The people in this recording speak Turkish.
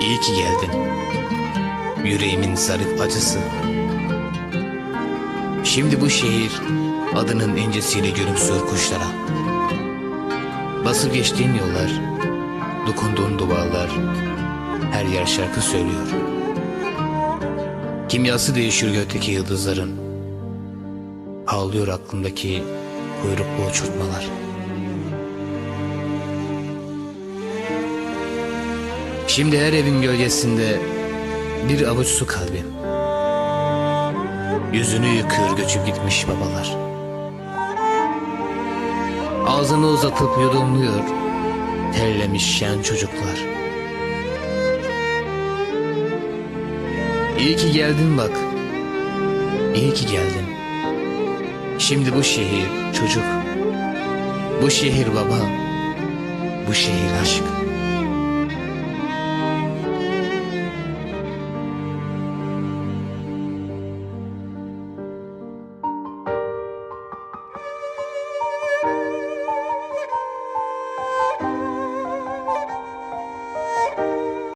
İyi ki geldin. Yüreğimin zarif acısı. Şimdi bu şehir adının incesiyle gülümsüyor kuşlara. Basıp geçtiğin yollar, dokunduğun duvarlar, her yer şarkı söylüyor. Kimyası değişiyor gökteki yıldızların. Ağlıyor aklımdaki kuyruklu uçurtmalar. Şimdi her evin gölgesinde bir avuç su kalbim. Yüzünü yıkıyor göçüp gitmiş babalar. Ağzını uzatıp yudumluyor terlemiş şen çocuklar. İyi ki geldin bak. İyi ki geldin. Şimdi bu şehir çocuk. Bu şehir baba. Bu şehir aşk.